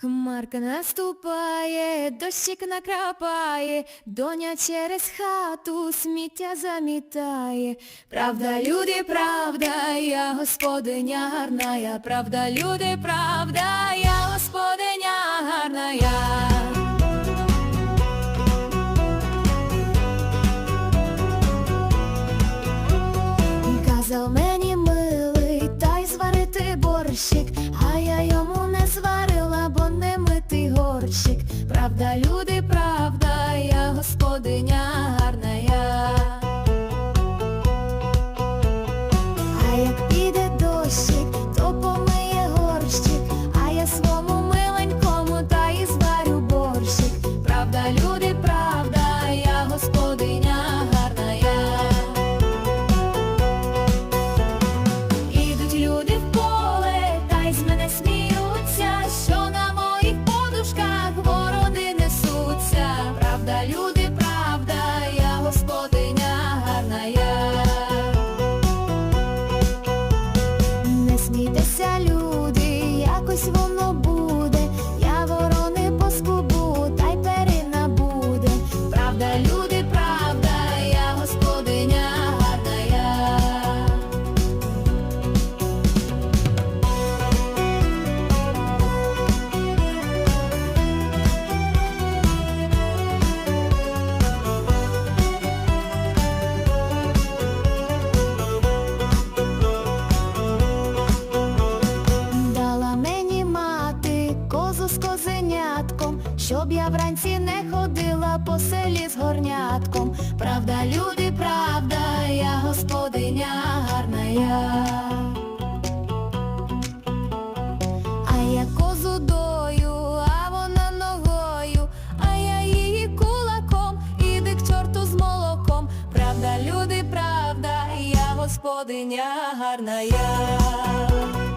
Хмарка наступає, дощик накрапає, доня через хату сміття замітає. Правда, люди, правда, я господиня гарна, правда, люди, правда, я господиня гарна. Казав мені милий, дай зварити борщик, Правда, люди, правда, я господиня гарна Правда, люди, правда, я господиня гарна я. Не смійтеся, люди, якось воно щоб я вранці не ходила по селі з горнятком. Правда, люди, правда, я господиня гарна я. А я козу дою, а вона ногою, а я її кулаком, іди к чорту з молоком. Правда, люди, правда, я господиня гарна я.